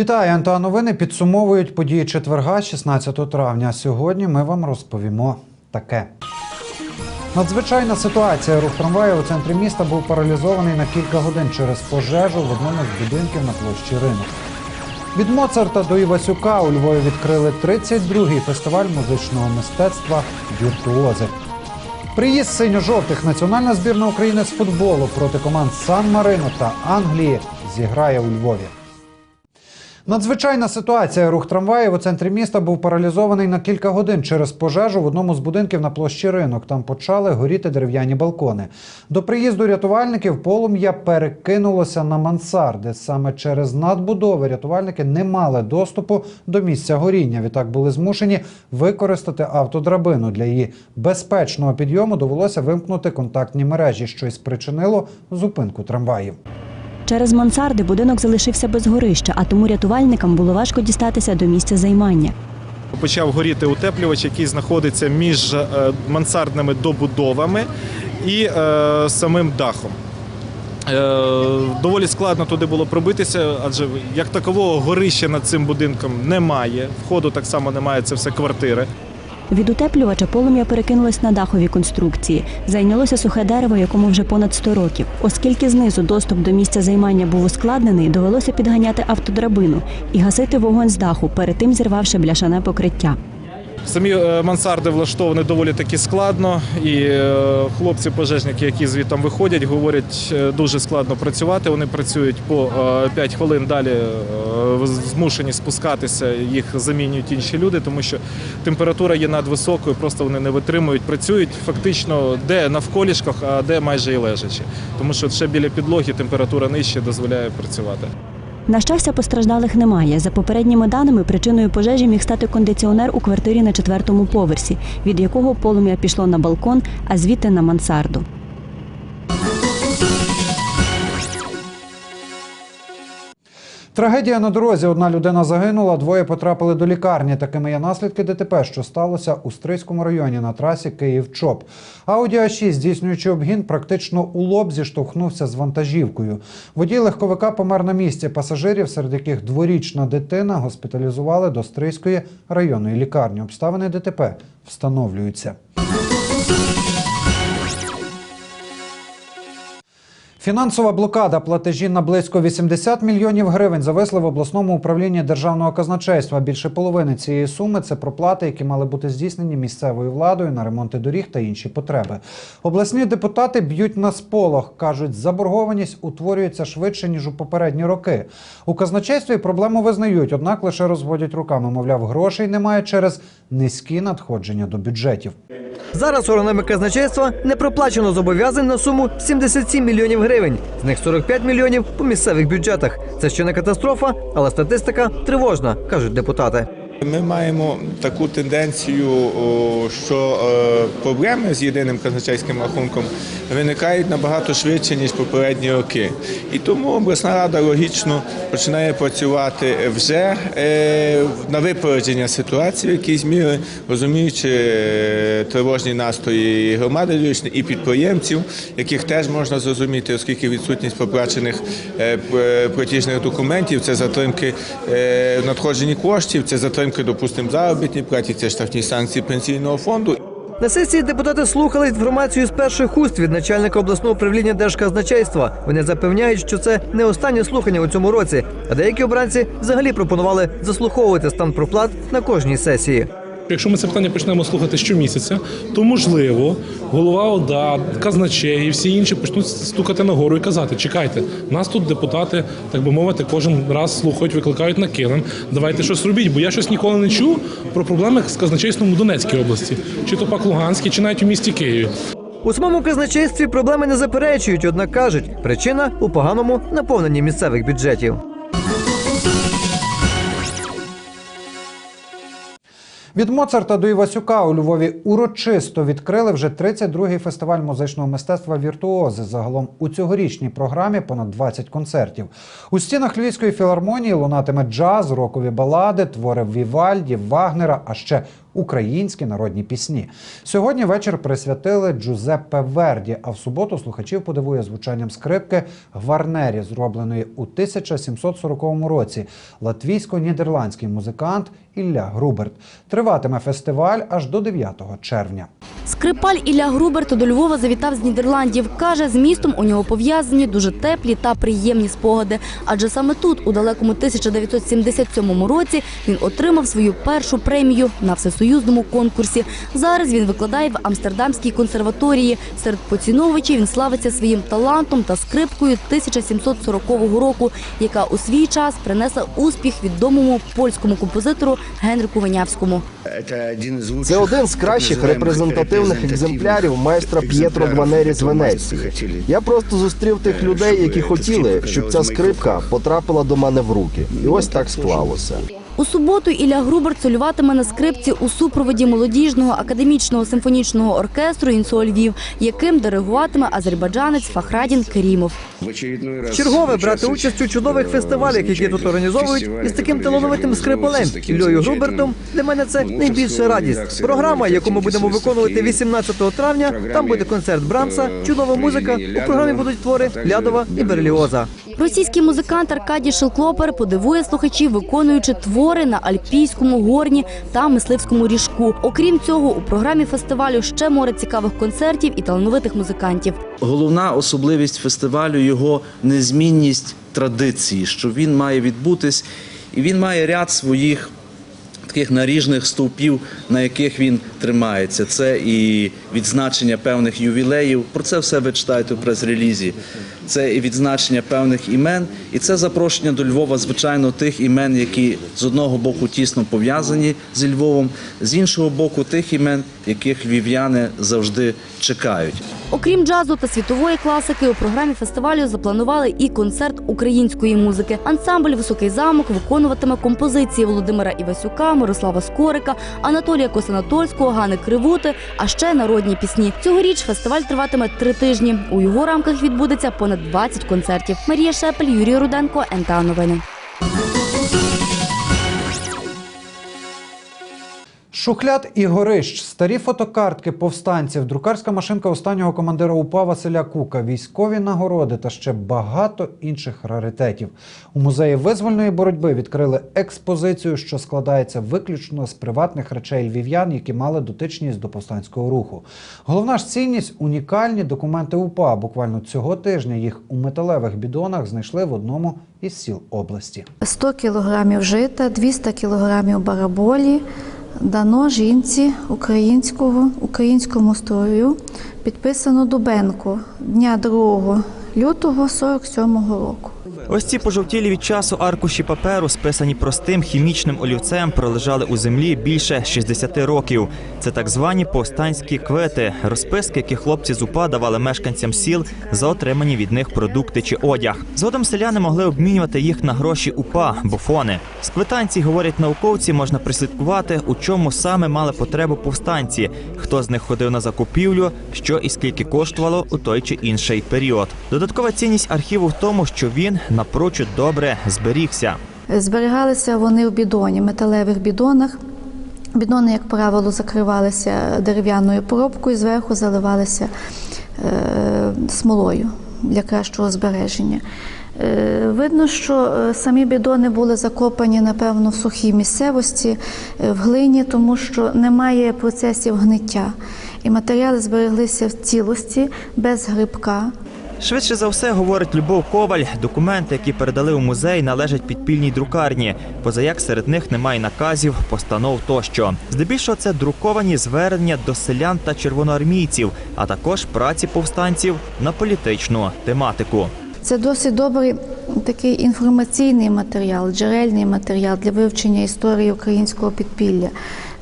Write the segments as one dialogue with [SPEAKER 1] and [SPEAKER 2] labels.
[SPEAKER 1] Вітаю, НТА новини підсумовують події четверга, 16 травня. Сьогодні ми вам розповімо таке. Надзвичайна ситуація. Рух трамваю у центрі міста був паралізований на кілька годин через пожежу в одному з будинків на площі ринок. Від Моцарта до Івасюка у Львові відкрили 32-й фестиваль музичного мистецтва Віртуози. Приїзд синьо-жовтих національна збірна України з футболу проти команд Сан Марино та Англії зіграє у Львові. Надзвичайна ситуація. Рух трамваїв у центрі міста був паралізований на кілька годин через пожежу в одному з будинків на площі ринок. Там почали горіти дерев'яні балкони. До приїзду рятувальників полум'я перекинулося на мансарди. Саме через надбудови рятувальники не мали доступу до місця горіння. Відтак були змушені використати автодрабину. Для її безпечного підйому довелося вимкнути контактні мережі, що й спричинило зупинку трамваїв.
[SPEAKER 2] Через мансарди будинок залишився без горища, а тому рятувальникам було важко дістатися до місця займання.
[SPEAKER 3] Почав горіти утеплювач, який знаходиться між е, мансардними добудовами і е, самим дахом. Е, доволі складно туди було пробитися, адже як такового горища над цим будинком немає. Входу так само немає, це все квартири.
[SPEAKER 2] Від утеплювача полум'я перекинулось на дахові конструкції. Зайнялося сухе дерево, якому вже понад 100 років. Оскільки знизу доступ до місця займання був ускладнений, довелося підганяти автодрабину і гасити вогонь з даху, перед тим зірвавши бляшане покриття.
[SPEAKER 3] Самі е, мансарди влаштовані доволі таки складно, і е, хлопці-пожежники, які звідти виходять, говорять, е, дуже складно працювати. Вони працюють по 5 хвилин далі, змушені спускатися, їх замінюють інші люди, тому що температура є надвисокою, просто вони не витримують. Працюють фактично де навколішках, а де майже і лежачи. Тому що ще біля підлоги температура нижче дозволяє працювати.
[SPEAKER 2] На щастя, постраждалих немає. За попередніми даними, причиною пожежі міг стати кондиціонер у квартирі на четвертому поверсі, від якого полум'я пішло на балкон, а звідти на мансарду.
[SPEAKER 1] Трагедія на дорозі. Одна людина загинула, двоє потрапили до лікарні. Такими є наслідки ДТП, що сталося у Стрийському районі на трасі Київ-Чоп. Ауді А6, здійснюючи обгін, практично у лоб зіштовхнувся з вантажівкою. Водій легковика помер на місці. Пасажирів, серед яких дворічна дитина, госпіталізували до Стрийської районної лікарні. Обставини ДТП встановлюються. Фінансова блокада платежі на близько 80 мільйонів гривень зависли в обласному управлінні державного казначейства. Більше половини цієї суми це проплати, які мали бути здійснені місцевою владою на ремонти доріг та інші потреби. Обласні депутати б'ють на сполох. кажуть, заборгованість утворюється швидше ніж у попередні роки. У казначействі проблему визнають, однак лише розводять руками. Мовляв, грошей немає через низькі надходження до бюджетів.
[SPEAKER 4] Зараз органами казначейства не проплачено зобов'язань на суму 77 мільйонів гривень. З них 45 мільйонів по місцевих бюджетах. Це ще не катастрофа, але статистика тривожна, кажуть депутати.
[SPEAKER 5] Ми маємо таку тенденцію, що е, проблеми з єдиним казначейським рахунком виникають набагато швидше ніж попередні роки. І тому обласна рада логічно починає працювати вже е, на випередження ситуації, в якійсь мірі, розуміючи е, тривожні настрої громади і підприємців, яких теж можна зрозуміти, оскільки відсутність поплачених п- платіжних документів, це затримки в надходженні коштів, це затримки, допустимо, заробітні платі, це штрафні санкції пенсійного фонду.
[SPEAKER 4] На сесії депутати слухали інформацію з перших уст від начальника обласного управління держказначейства. Вони запевняють, що це не останнє слухання у цьому році, а деякі обранці взагалі пропонували заслуховувати стан проплат на кожній сесії.
[SPEAKER 6] Якщо ми це питання почнемо слухати щомісяця, то можливо голова ОДА, казначей і всі інші почнуть стукати нагору і казати: чекайте, нас тут депутати, так би мовити, кожен раз слухають, викликають на килим. Давайте щось робіть, бо я щось ніколи не чув про проблеми з казначейством у Донецькій області, чи то пак Луганській, чи навіть у місті Києві.
[SPEAKER 4] У самому казначействі проблеми не заперечують, однак кажуть, причина у поганому наповненні місцевих бюджетів.
[SPEAKER 1] Від Моцарта до Івасюка у Львові урочисто відкрили вже 32-й фестиваль музичного мистецтва Віртуози. Загалом у цьогорічній програмі понад 20 концертів. У стінах Львівської філармонії лунатиме джаз, рокові балади, твори Вівальді, Вагнера, а ще українські народні пісні. Сьогодні вечір присвятили Джузеппе Верді, а в суботу слухачів подивує звучанням скрипки Гварнері, зробленої у 1740 році. Латвійсько-нідерландський музикант Ілля Груберт. Триватиме фестиваль аж до 9 червня.
[SPEAKER 7] Скрипаль Ілля Груберт до Львова завітав з Нідерландів. Каже, з містом у нього пов'язані дуже теплі та приємні спогади. Адже саме тут, у далекому 1977 році, він отримав свою першу премію на всесоюзному конкурсі. Зараз він викладає в Амстердамській консерваторії. Серед поціновувачів він славиться своїм талантом та скрипкою 1740 року, яка у свій час принесла успіх відомому польському композитору Генрику Винявському.
[SPEAKER 8] Це один з кращих репрезентативних екземплярів майстра П'єтро Дванері з Венеції. Я просто зустрів тих людей, які хотіли, щоб ця скрипка потрапила до мене в руки. І ось так склалося.
[SPEAKER 7] У суботу Ілля Груберт солюватиме на скрипці у супроводі молодіжного академічного симфонічного оркестру «Інсо Львів», яким диригуватиме азербайджанець Фахрадін Керімов.
[SPEAKER 4] Чергове брати участь у чудових фестивалях, які тут організовують, із таким талановитим скрипалем Ільою Грубертом. Для мене це найбільша радість. Програма, яку ми будемо виконувати 18 травня. Там буде концерт Брамса, чудова музика. У програмі будуть твори Лядова і Берліоза.
[SPEAKER 7] Російський музикант Аркадій Шелклопер подивує слухачів, виконуючи твори на альпійському, горні та мисливському ріжку. Окрім цього, у програмі фестивалю ще море цікавих концертів і талановитих музикантів.
[SPEAKER 9] Головна особливість фестивалю його незмінність традиції, що він має відбутись, і він має ряд своїх таких наріжних стовпів, на яких він тримається. Це і відзначення певних ювілеїв. Про це все ви читаєте в прес-релізі. Це і відзначення певних імен, і це запрошення до Львова, звичайно, тих імен, які з одного боку тісно пов'язані зі Львовом, з іншого боку, тих імен, яких львів'яни завжди чекають.
[SPEAKER 7] Окрім джазу та світової класики, у програмі фестивалю запланували і концерт української музики. Ансамбль Високий замок виконуватиме композиції Володимира Івасюка, Мирослава Скорика, Анатолія Косанатольського, Гани Кривути, а ще народні пісні. Цьогоріч фестиваль триватиме три тижні. У його рамках відбудеться понад 20 концертів. Марія Шепель, Юрій Руденко, НТА Новини.
[SPEAKER 1] Шухляд і горищ, старі фотокартки повстанців, друкарська машинка останнього командира УПА Василя Кука, військові нагороди та ще багато інших раритетів. У музеї визвольної боротьби відкрили експозицію, що складається виключно з приватних речей львів'ян, які мали дотичність до повстанського руху. Головна ж цінність унікальні документи УПА. Буквально цього тижня їх у металевих бідонах знайшли в одному із сіл області.
[SPEAKER 10] 100 кілограмів жита, 200 кілограмів бараболі дано жінці українського, українському строю, підписано Дубенко дня 2 лютого 47-го року.
[SPEAKER 11] Ось ці пожовтілі від часу аркуші паперу, списані простим хімічним олівцем, пролежали у землі більше 60 років. Це так звані повстанські квети, розписки, які хлопці з УПА давали мешканцям сіл за отримані від них продукти чи одяг. Згодом селяни могли обмінювати їх на гроші УПА, буфони. З квитанцій, говорять науковці, можна прислідкувати, у чому саме мали потребу повстанці, хто з них ходив на закупівлю, що і скільки коштувало у той чи інший період. Додаткова цінність архіву в тому, що він напрочуд добре зберігся.
[SPEAKER 10] Зберігалися вони в бідоні, металевих бідонах. Бідони, як правило, закривалися дерев'яною поробкою, зверху заливалися е, смолою для кращого збереження. Е, Видно, що е, самі бідони були закопані, напевно, в сухій місцевості, в глині, тому що немає процесів гниття. І матеріали збереглися в цілості, без грибка.
[SPEAKER 11] Швидше за все, говорить Любов Коваль, документи, які передали у музей, належать підпільній друкарні. Позаяк серед них немає наказів, постанов тощо. Здебільшого це друковані звернення до селян та червоноармійців, а також праці повстанців на політичну тематику.
[SPEAKER 10] Це досить добрий такий інформаційний матеріал, джерельний матеріал для вивчення історії українського підпілля.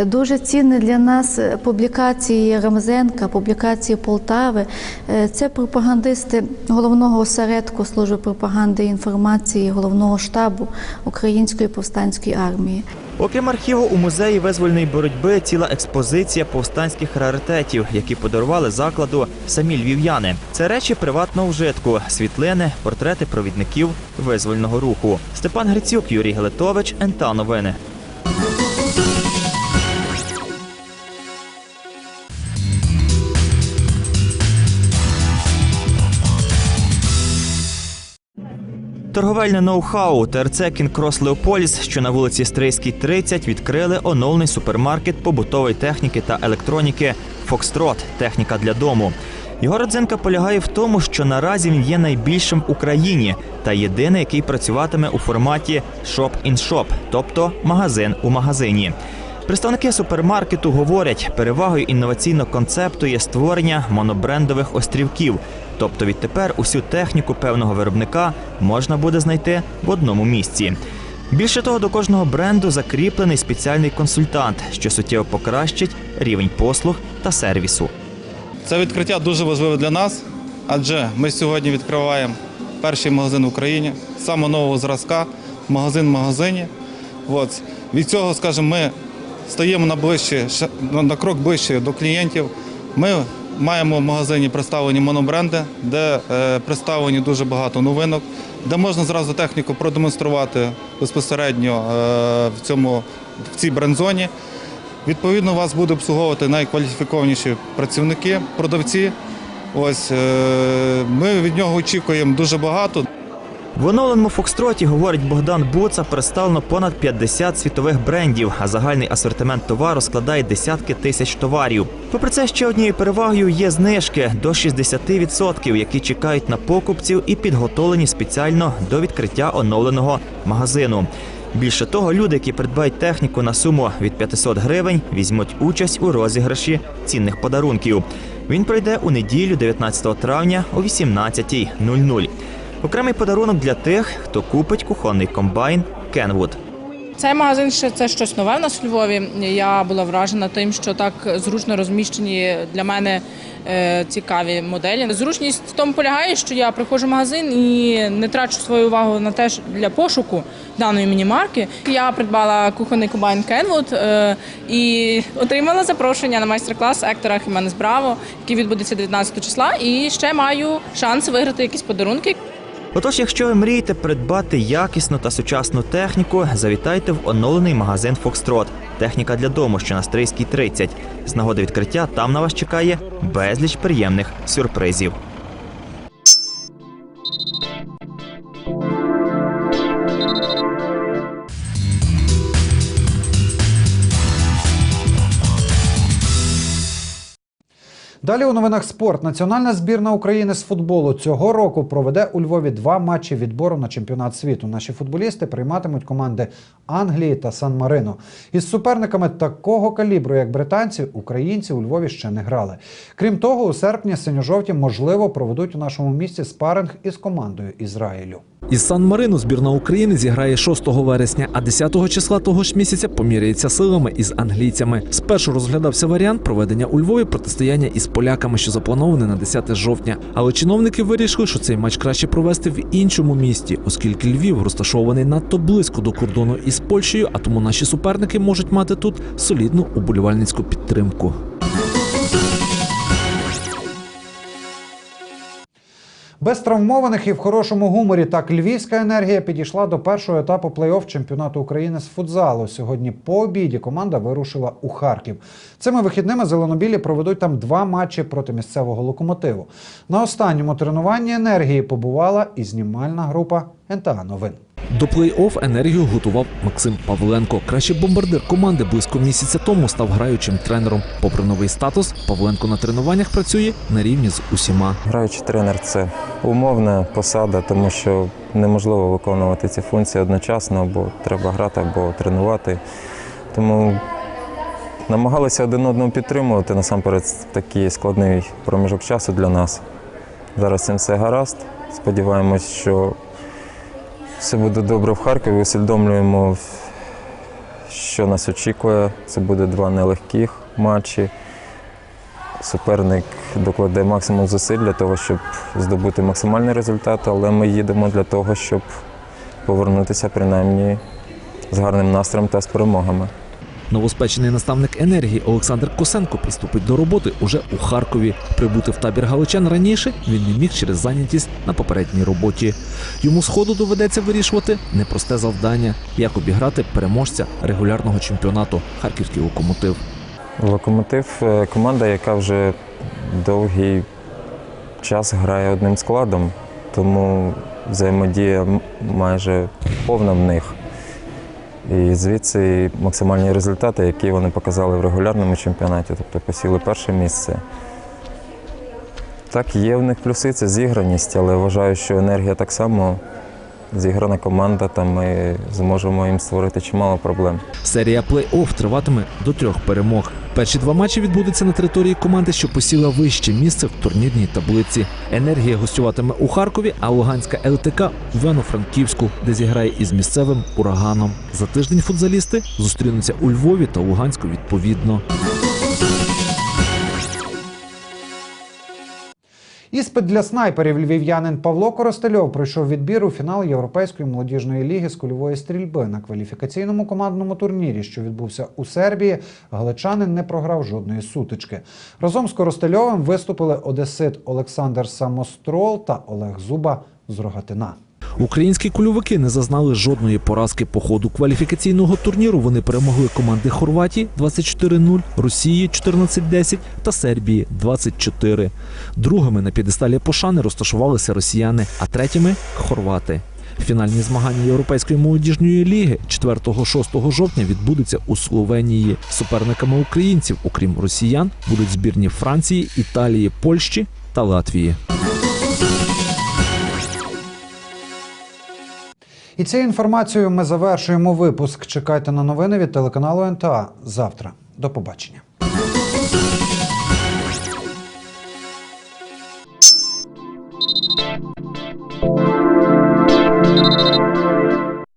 [SPEAKER 10] Дуже цінні для нас публікації Рамзенка, публікації Полтави. Е, Це пропагандисти головного осередку служби пропаганди і інформації головного штабу Української повстанської армії.
[SPEAKER 11] Окрім архіву, у музеї визвольної боротьби ціла експозиція повстанських раритетів, які подарували закладу самі львів'яни. Це речі приватного вжитку, світлини, портрети провідників визвольного руху. Степан Грицюк, Юрій Гелетович, НТА Новини. Торговельне ноу-хау ТРЦ Кінкрос Леополіс, що на вулиці Стрийській, 30, відкрили оновлений супермаркет побутової техніки та електроніки Фокстрот техніка для дому. Його родзинка полягає в тому, що наразі він є найбільшим в Україні та єдиний, який працюватиме у форматі shop-in-shop, тобто магазин у магазині. Представники супермаркету говорять, перевагою інноваційного концепту є створення монобрендових острівків. Тобто відтепер усю техніку певного виробника можна буде знайти в одному місці. Більше того, до кожного бренду закріплений спеціальний консультант, що суттєво покращить рівень послуг та сервісу.
[SPEAKER 12] Це відкриття дуже важливе для нас, адже ми сьогодні відкриваємо перший магазин в Україні, саме нового зразка, магазин в магазині. От. Від цього, скажімо, ми стаємо на, ближче, на крок ближче до клієнтів. Ми маємо в магазині представлені монобренди, де е, представлені дуже багато новинок, де можна зразу техніку продемонструвати безпосередньо е, в, цьому, в цій брендзоні. Відповідно, вас буде обслуговувати найкваліфікованіші працівники, продавці. Ось е, ми від нього очікуємо дуже багато.
[SPEAKER 11] В оновленому Фокстроті, говорить Богдан Буца, представлено понад 50 світових брендів, а загальний асортимент товару складає десятки тисяч товарів. Попри це, ще однією перевагою є знижки до 60%, які чекають на покупців і підготовлені спеціально до відкриття оновленого магазину. Більше того, люди, які придбають техніку на суму від 500 гривень, візьмуть участь у розіграші цінних подарунків. Він пройде у неділю, 19 травня о 18.00. Окремий подарунок для тих, хто купить кухонний комбайн Kenwood.
[SPEAKER 13] Цей магазин ще це щось нове в нас у Львові. Я була вражена тим, що так зручно розміщені для мене е, цікаві моделі. Зручність в тому полягає, що я приходжу в магазин і не трачу свою увагу на те, для пошуку даної міні-марки. Я придбала кухонний комбайн е, і отримала запрошення на майстер-клас Ектора Хіменес Браво, який відбудеться 19 числа. І ще маю шанс виграти якісь подарунки.
[SPEAKER 11] Отож, якщо ви мрієте придбати якісну та сучасну техніку, завітайте в оновлений магазин Фокстрот. Техніка для дому, що на Стрийській 30. З нагоди відкриття там на вас чекає безліч приємних сюрпризів.
[SPEAKER 1] Далі у новинах спорт. Національна збірна України з футболу цього року проведе у Львові два матчі відбору на чемпіонат світу. Наші футболісти прийматимуть команди Англії та Сан-Марино. Із суперниками такого калібру, як британці, українці у Львові ще не грали. Крім того, у серпні синьо-жовті можливо проведуть у нашому місті спаринг із командою Ізраїлю.
[SPEAKER 14] Із Сан-Марино збірна України зіграє 6 вересня, а 10 числа того ж місяця поміряється силами із англійцями. Спершу розглядався варіант проведення у Львові протистояння із поляками, що заплановане на 10 жовтня. Але чиновники вирішили, що цей матч краще провести в іншому місті, оскільки Львів розташований надто близько до кордону із Польщею, а тому наші суперники можуть мати тут солідну уболівальницьку підтримку.
[SPEAKER 1] Без травмованих і в хорошому гуморі так львівська енергія підійшла до першого етапу плей-офф чемпіонату України з футзалу. Сьогодні по обіді команда вирушила у Харків. Цими вихідними зеленобілі проведуть там два матчі проти місцевого локомотиву. На останньому тренуванні енергії побувала і знімальна група НТА Новин.
[SPEAKER 14] До плей-офф енергію готував Максим Павленко. Кращий бомбардир команди близько місяця тому став граючим тренером. Попри новий статус, Павленко на тренуваннях працює на рівні з усіма.
[SPEAKER 15] Граючий тренер це умовна посада, тому що неможливо виконувати ці функції одночасно, бо треба грати або тренувати. Тому намагалися один одного підтримувати насамперед такий складний проміжок часу для нас. Зараз цим все гаразд. Сподіваємось, що все буде добре в Харкові. Усвідомлюємо, що нас очікує. Це буде два нелегких матчі. Суперник докладе максимум зусиль для того, щоб здобути максимальний результат, але ми їдемо для того, щоб повернутися принаймні з гарним настроєм та з перемогами.
[SPEAKER 14] Новоспечений наставник енергії Олександр Косенко приступить до роботи уже у Харкові. Прибути в табір галичан раніше він не міг через зайнятість на попередній роботі. Йому сходу доведеться вирішувати непросте завдання, як обіграти переможця регулярного чемпіонату Харківський локомотив.
[SPEAKER 15] Локомотив е, команда, яка вже довгий час грає одним складом, тому взаємодія майже повна в них. І звідси максимальні результати, які вони показали в регулярному чемпіонаті, тобто посіли перше місце. Так, є в них плюси, це зіграність, але вважаю, що енергія так само зіграна команда, там ми зможемо їм створити чимало проблем.
[SPEAKER 14] Серія плей-офф триватиме до трьох перемог. Перші два матчі відбудуться на території команди, що посіла вище місце в турнірній таблиці. Енергія гостюватиме у Харкові, а Луганська ЛТК в Івано-Франківську, де зіграє із місцевим ураганом. За тиждень футзалісти зустрінуться у Львові та Луганську відповідно.
[SPEAKER 1] Іспит для снайперів львів'янин Павло Коростельов пройшов відбір у фінал Європейської молодіжної ліги з кульової стрільби на кваліфікаційному командному турнірі, що відбувся у Сербії. Галичанин не програв жодної сутички. Разом з Коростельовим виступили одесит Олександр Самострол та Олег Зуба з Рогатина.
[SPEAKER 14] Українські кульовики не зазнали жодної поразки по ходу кваліфікаційного турніру. Вони перемогли команди Хорватії 24-0, Росії 14-10 та Сербії 24. Другими на п'єдесталі пошани розташувалися росіяни, а третіми хорвати. Фінальні змагання Європейської молодіжної ліги 4-6 жовтня відбудуться у Словенії. Суперниками українців, окрім росіян, будуть збірні Франції, Італії, Польщі та Латвії.
[SPEAKER 1] І цією інформацією ми завершуємо випуск. Чекайте на новини від телеканалу НТА завтра. До побачення.